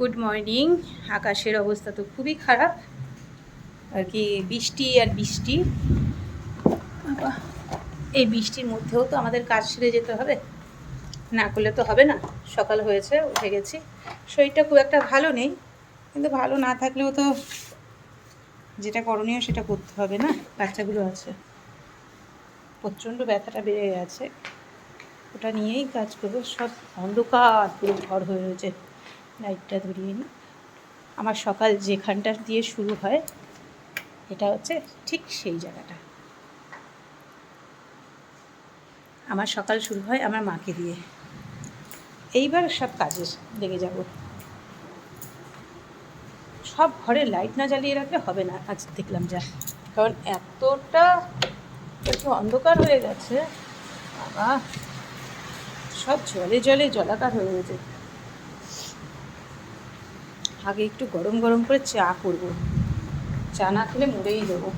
Good morning আকাশের অবস্থা তো খুবই খারাপ। আর কি বৃষ্টি আর বৃষ্টি। এই বৃষ্টির মধ্যেও তো আমাদের কাজ সেরে যেতে হবে। না করলে তো হবে না। সকাল হয়েছে, উঠে গেছি। শরীরটা খুব একটা ভালো নেই। কিন্তু ভালো না থাকলেও তো যেটা করণীয় সেটা করতে হবে না? বাচ্চাগুলো আছে। প্রচণ্ড ব্যথাটা বেড়ে গেছে। ওটা নিয়েই কাজ করব। সব অন্ধকার, পুরো ঘর হয়ে রয়েছে। লাইটটা ধরিয়ে নিই। আমার সকাল যেখানটা দিয়ে শুরু হয়, এটা হচ্ছে ঠিক সেই জায়গাটা। আমার সকাল শুরু হয় আমার মাকে দিয়ে। এইবার সব কাজে লেগে যাব। সব ঘরে লাইট না জ্বালিয়ে রাখলে হবে না, আজ দেখলাম যা। কারণ এতটা একটু অন্ধকার হয়ে গেছে, বাবা। সব জলে জলে জলাকার হয়ে গেছে। আগে একটু গরম গরম করে চা করব। চা না খেলে মরেই দেবো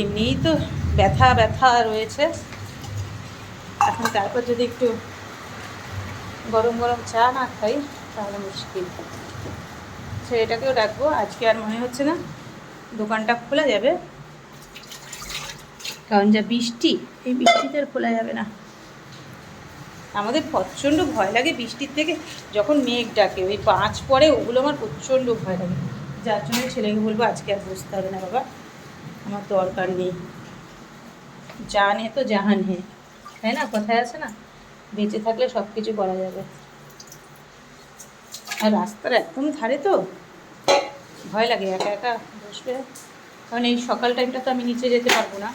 এমনিই তো ব্যথা ব্যথা রয়েছে। এখন তারপর যদি একটু গরম গরম চা না খাই, তাহলে মুশকিল। ছেলেটাকেও রাখব আজকে আর মনে হচ্ছে না দোকানটা খোলা যাবে। কারণ যা বৃষ্টি, এই বৃষ্টিতে আর খোলা যাবে না। আমাদের প্রচণ্ড ভয় লাগে বৃষ্টির থেকে। যখন মেঘ ডাকে, ওই পাঁচ পরে ওগুলো আমার প্রচণ্ড ভয় লাগে। যার জন্য ছেলেকে বলব, আজকে আর বসতে হবে না বাবা। আমার দরকার নেই। জান হে তো জাহান। হে তাই না? কথায় আছে না? বেঁচে থাকলে সব কিছু করা যাবে। আর রাস্তার একদম ধারে তো। ভয় লাগে, একা একা বসবে। কারণ এই সকাল টাইমটা তো আমি নিচে যেতে পারব না।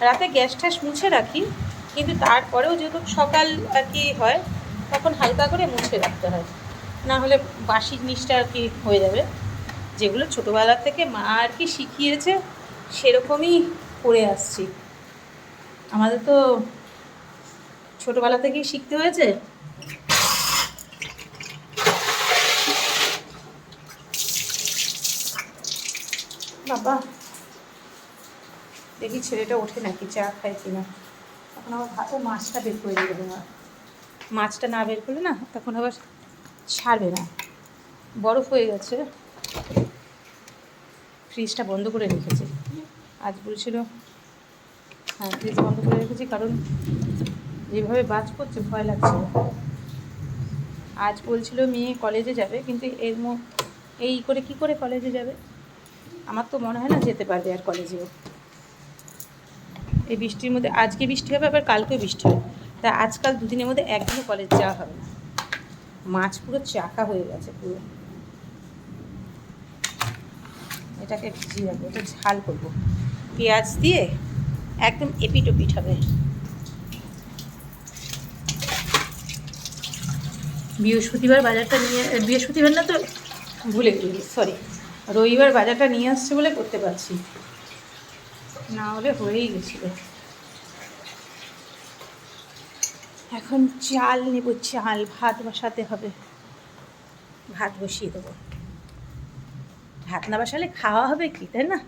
রাতে গ্যাস ট্যাস মুছে রাখি। কিন্তু তারপরেও যেহেতু সকাল আর কি হয়, তখন হালকা করে মুছে রাখতে হয়। না হলে বাসি জিনিসটা আর কি হয়ে যাবে। যেগুলো ছোটোবেলা থেকে মা আর কি শিখিয়েছে, সেরকমই করে আসছি। আমাদের তো ছোটোবেলা থেকেই শিখতে হয়েছে। বাবা, দেখি ছেলেটা ওঠে নাকি, চা খায় কিনা। ভাত মাছটা বের করে দেবে মাছটা না বের করলে না, তখন আবার ছাড়বে না। বরফ হয়ে গেছে। ফ্রিজটা বন্ধ করে রেখেছি। আজ বলছিল হ্যাঁ ফ্রিজ বন্ধ করে রেখেছি কারণ যেভাবে বাজ করছে ভয় লাগছে। আজ বলছিল মেয়ে কলেজে যাবে, কিন্তু এর মো এই করে কি করে কলেজে যাবে? আমার তো মনে হয় না যেতে পারবে আর কলেজেও। এই বৃষ্টির মধ্যে, আজকে বৃষ্টি হবে, আবার কালকেও বৃষ্টি হবে। তা আজকাল দুদিনের মধ্যে একদিনও কলেজ যাওয়া হবে না। মাছ পুরো চাকা হয়ে গেছে পুরো। এটাকে ভিজিয়ে রাখব, এটা ঝাল করব। পেঁয়াজ দিয়ে একদম এপিট ওপিট হবে। বৃহস্পতিবার বাজারটা নিয়ে বৃহস্পতিবার না তো ভুলে গেলি সরি রবিবার বাজারটা নিয়ে আসছে বলে করতে পারছি। না হলে হয়েই গেছিল। এখন চাল নেব, চাল, ভাত বসাতে হবে। ভাত বসিয়ে দেবো। ভাত না বসালে খাওয়া হবে কি, তাই না?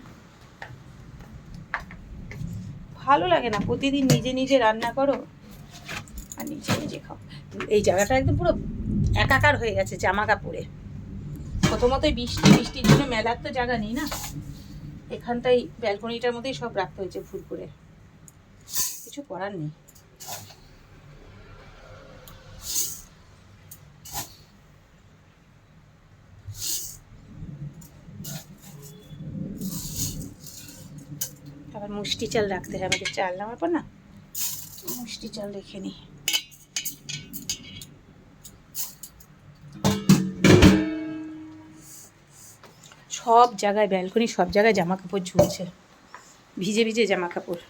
ভালো লাগে না, প্রতিদিন নিজে নিজে রান্না করো আর নিজে নিজে খাও। এই জায়গাটা একদম পুরো একাকার হয়ে গেছে জামা কাপড়ে। প্রথমত বৃষ্টি, বৃষ্টির জন্য মেলার তো জায়গা নেই না? এখানটাই ব্যালকনিটার মধ্যেই সব রাখতে হয়েছে ভুল করে। কিছু করার নেই। আবার মুষ্টি চাল রাখতে হয়, আমাদের চাল নেওয়ার পর না? মুষ্টি চাল রেখে নিই সব জায়গায় ব্যালকনি সব জায়গায় জামা কাপড় ঝুলছে। ভিজে ভিজে জামা কাপড়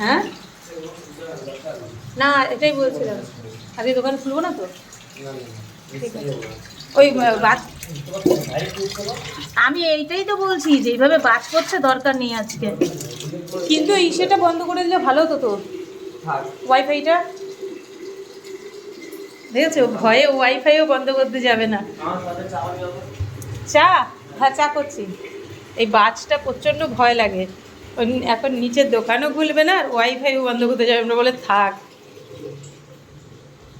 হ্যাঁ? না, এটাই বলছিলাম। আজকে দোকান খুলবো না তো? ওই বাদ আমি এইটাই তো বলছি যে, এইভাবে বাজ করছে দরকার নেই আজকে। কিন্তু এই সেটা বন্ধ করে দিলে ভালো হতো তো। ওয়াইফাইটা দেখেছ ভয়ে ওয়াইফাইও বন্ধ করতে যাবে না। চা হ্যাঁ চা করছি। এই বাজটা প্রচণ্ড ভয় লাগে। এখন নিচের দোকানও খুলবে না আর ওয়াইফাইও বন্ধ করতে যাবে আমরা বলে থাক।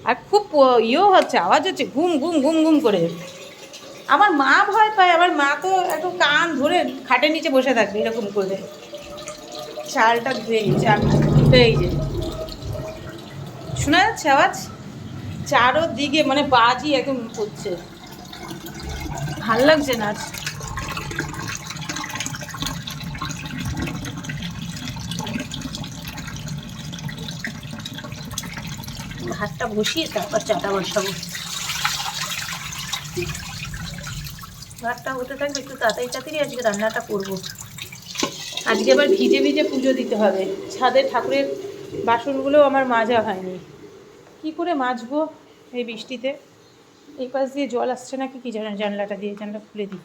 আর খুব ইয়েও হচ্ছে আওয়াজ হচ্ছে ঘুম ঘুম ঘুম ঘুম করে। আমার মা ভয় পায় আমার মা তো একটু কান ধরে খাটের নিচে বসে থাকবে এরকম করে। চালটা ধুয়ে গেছে আমি এই যে। শোনা যাচ্ছে আওয়াজ? চারোদিকে মানে বাজি একদম করছে ভালো লাগছে না আজ। ভাতটা বসিয়ে তারপর চাটা বসাবো। ভাতটা হতে থাকবে একটু তাড়াতাড়ি তাড়াতাড়ি আজকে রান্নাটা করব। আজকে আবার ভিজে ভিজে পুজো দিতে হবে। ছাদের ঠাকুরের বাসনগুলো আমার মাজা হয়নি। কি করে মাজবো এই বৃষ্টিতে? এই পাশ দিয়ে জল আসছে নাকি কি জানেন জানলাটা দিয়ে, জানলা খুলে দিই।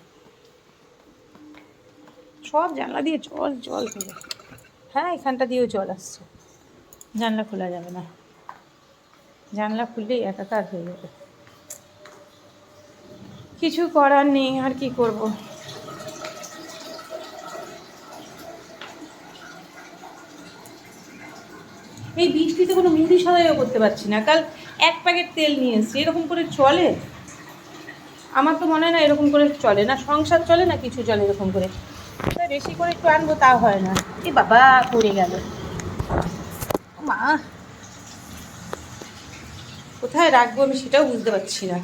সব জানলা দিয়ে জল জল করে হ্যাঁ এখানটা দিয়েও জল আসছে। জানলা খোলা যাবে না। জানলা খুললেই একাকার হয়ে যাবে। কিছু করার নেই, আর কি করব? এই বৃষ্টিতে কোনো মুড়ি সাদাইও করতে পারছি না। কাল এক প্যাকেট তেল নিয়ে এসছি। এরকম করে চলে? আমার তো মনে হয় না এরকম করে চলে না। সংসার চলে না কিছু চলে এরকম করে? বেশি করে একটু আনব, তা হয় না। এ বাবা, পড়ে গেল। মা, কোথায় রাখব আমি সেটাও বুঝতে পারছি না।